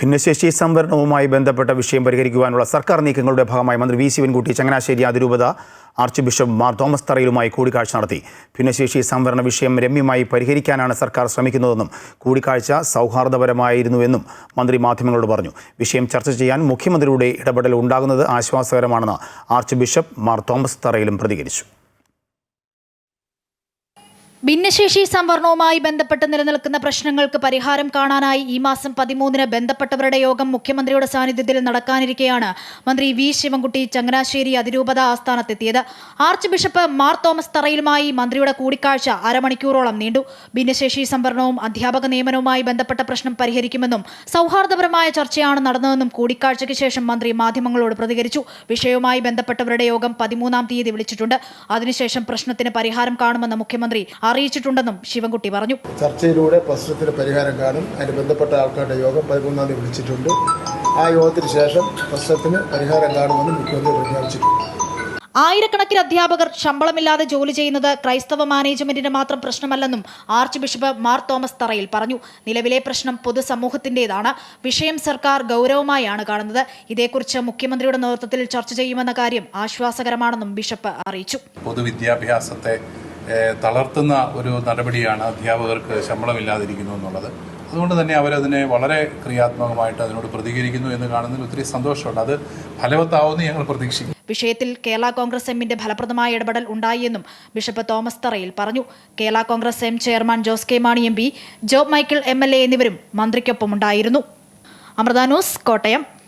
ഭിന്നശേഷി സംവരണവുമായി ബന്ധപ്പെട്ട വിഷയം പരിഹരിക്കുവാനുള്ള സർക്കാർ നീക്കങ്ങളുടെ ഭാഗമായി മന്ത്രി വി ശിവൻകുട്ടി ചങ്ങനാശ്ശേരി അതിരൂപത ആർച്ച് ബിഷപ്പ് മാർ തോമസ് തറയിലുമായി കൂടിക്കാഴ്ച നടത്തി. ഭിന്നശേഷി സംവരണ വിഷയം രമ്യമായി പരിഹരിക്കാനാണ് സർക്കാർ ശ്രമിക്കുന്നതെന്നും കൂടിക്കാഴ്ച സൗഹാർദ്ദപരമായിരുന്നുവെന്നും മന്ത്രി മാധ്യമങ്ങളോട് പറഞ്ഞു. വിഷയം ചർച്ച ചെയ്യാൻ മുഖ്യമന്ത്രിയുടെ ഇടപെടൽ ഉണ്ടാകുന്നത് ആശ്വാസകരമാണെന്ന് ആർച്ച് ബിഷപ്പ് മാർ തോമസ് തറയിലും പ്രതികരിച്ചു. ഭിന്നശേഷി സംവരണവുമായി ബന്ധപ്പെട്ട് നിലനിൽക്കുന്ന പ്രശ്നങ്ങൾക്ക് പരിഹാരം കാണാനായി ഈ മാസം പതിമൂന്നിന് ബന്ധപ്പെട്ടവരുടെ യോഗം മുഖ്യമന്ത്രിയുടെ സാന്നിധ്യത്തിൽ നടക്കാനിരിക്കെയാണ് മന്ത്രി വി ശിവൻകുട്ടി ചങ്ങനാശ്ശേരി അതിരൂപത ആസ്ഥാനത്തെത്തിയത്. ആർച്ച് ബിഷപ്പ് മാർ തോമസ് തറയിലുമായി മന്ത്രിയുടെ കൂടിക്കാഴ്ച അരമണിക്കൂറോളം നീണ്ടു. ഭിന്നശേഷി സംവരണവും അധ്യാപക നിയമനവുമായി ബന്ധപ്പെട്ട പ്രശ്നം പരിഹരിക്കുമെന്നും സൗഹാർദ്ദപരമായ ചർച്ചയാണ് നടന്നതെന്നും കൂടിക്കാഴ്ചയ്ക്ക് ശേഷം മന്ത്രി മാധ്യമങ്ങളോട് പ്രതികരിച്ചു. വിഷയവുമായി ബന്ധപ്പെട്ടവരുടെ യോഗം പതിമൂന്നാം തീയതി വിളിച്ചിട്ടുണ്ട്. അതിനുശേഷം പ്രശ്നത്തിന് പരിഹാരം കാണുമെന്ന് മുഖ്യമന്ത്രി അറിയിച്ചിട്ടുണ്ടെന്നും ശിവൻകുട്ടി പറഞ്ഞു. ചർച്ചയിലൂടെ പ്രശ്നത്തിന് പരിഹാരം കാണും. അതിന് ബന്ധപ്പെട്ട ആൾക്കാരുടെ യോഗം പതിമൂന്നാം തീയതി വിളിച്ചിട്ടുണ്ട്. ആ യോഗത്തിന് ശേഷം പ്രശ്നത്തിന് പരിഹാരം കാണുമെന്നും മുഖ്യമന്ത്രി പ്രഖ്യാപിച്ചിട്ടുണ്ട് ആയിരക്കണക്കിന് അധ്യാപകർ ശമ്പളമില്ലാതെ ജോലി ചെയ്യുന്നത് ക്രൈസ്തവ മാനേജ്മെന്റിന് മാത്രം പ്രശ്നമല്ലെന്നും archbishop Mar Thomas Tharayil പറഞ്ഞു. നിലവിലെ പ്രശ്നം പൊതുസമൂഹത്തിന്റേതാണ്. വിഷയം സർക്കാർ ഗൗരവമായാണ് കാണുന്നത്. ഇതേക്കുറിച്ച് മുഖ്യമന്ത്രിയുടെ നേതൃത്വത്തിൽ ചർച്ച ചെയ്യുമെന്ന കാര്യം ആശ്വാസകരമാണെന്നും ബിഷപ്പ് അറിയിച്ചു. പൊതുവിദ്യാഭ്യാസത്തെ തളർത്തുന്ന ഒരു നടപടിയാണ് അധ്യാപകർക്ക് ശമ്പളമില്ലാതിരിക്കുന്നു എന്നുള്ളത്. അതുകൊണ്ട് തന്നെ അവരതിനെ വളരെ ക്രിയാത്മകമായിട്ട് അതിനോട് പ്രതികരിക്കുന്നു എന്ന് കാണുന്നതിൽ ഒത്തിരി സന്തോഷമുണ്ട്. അത് ഫലവത്താവുമെന്ന് ഞങ്ങൾ പ്രതീക്ഷിക്കും വിഷയത്തിൽ കേരള കോൺഗ്രസ് എമ്മിന്റെ ഫലപ്രദമായ ഇടപെടൽ ഉണ്ടായിയെന്നും ബിഷപ്പ് തോമസ് തറയിൽ പറഞ്ഞു. Kerala Congress M chairman Jose K Mani M P Job Michael M എന്നിവരും മന്ത്രിക്കൊപ്പമുണ്ടായിരുന്നു. അമൃത ന്യൂസ് കോട്ടയം.